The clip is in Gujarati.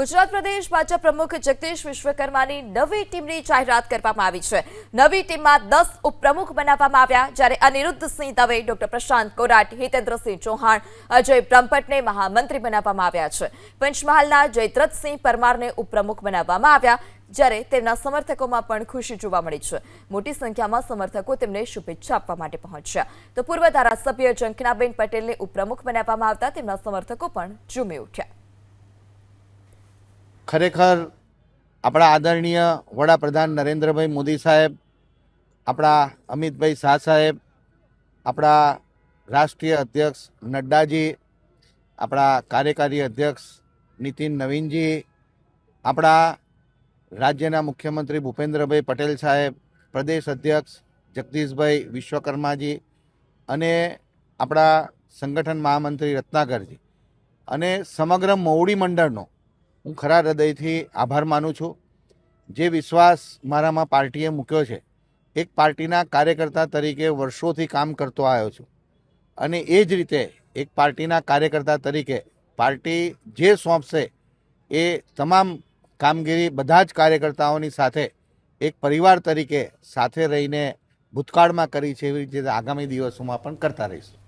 ગુજરાત પ્રદેશ ભાજપ પ્રમુખ જગદીશ વિશ્વકર્માની નવી ટીમની જાહેરાત કરવામાં આવી છે. નવી ટીમમાં દસ ઉપપ્રમુખ બનાવવામાં આવ્યા, જ્યારે અનિરુદ્ધસિંહ દવે, ડોક્ટર પ્રશાંત કોરાટ, હિતેન્દ્રસિંહ ચૌહાણ, અજય બ્રહ્મભટ્ટને મહામંત્રી બનાવવામાં આવ્યા છે. પંચમહાલના જયદ્રથસિંહ પરમારને ઉપપ્રમુખ બનાવવામાં આવ્યા, જ્યારે તેમના સમર્થકોમાં પણ ખુશી જોવા મળી છે. મોટી સંખ્યામાં સમર્થકો તેમને શુભેચ્છા આપવા માટે પહોંચ્યા. તો પૂર્વ ધારાસભ્ય જંકનાબેન પટેલને ઉપપ્રમુખ બનાવવામાં આવતા તેમના સમર્થકો પણ ઝૂમી ઉઠ્યા. ખરેખર આપણા આદરણીય વડાપ્રધાન નરેન્દ્રભાઈ મોદી સાહેબ, આપણા અમિતભાઈ શાહ સાહેબ, આપણા રાષ્ટ્રીય અધ્યક્ષ નડ્ડાજી, આપણા કાર્યકારી અધ્યક્ષ નીતિન નવીનજી, આપણા રાજ્યના મુખ્યમંત્રી ભૂપેન્દ્રભાઈ પટેલ સાહેબ, પ્રદેશ અધ્યક્ષ જગદીશભાઈ વિશ્વકર્માજી અને આપણા સંગઠન મહામંત્રી રત્નાકરજી અને સમગ્ર મૌડી મંડળનો હું ખરા હૃદયથી આભાર માનું છું. જે વિશ્વાસ મારામાં પાર્ટીએ મૂક્યો છે, એક પાર્ટીના કાર્યકર્તા તરીકે વર્ષોથી કામ કરતો આવ્યો છું. અને એ જ રીતે એક પાર્ટીના કાર્યકર્તા તરીકે પાર્ટી જે સોંપશે, એ તમામ કામગીરી બધા જ કાર્યકર્તાઓની સાથે, એક પરિવાર તરીકે સાથે રહીને ભૂતકાળમાં કરી છે એવી રીતે આગામી દિવસોમાં પણ કરતા રહીશું.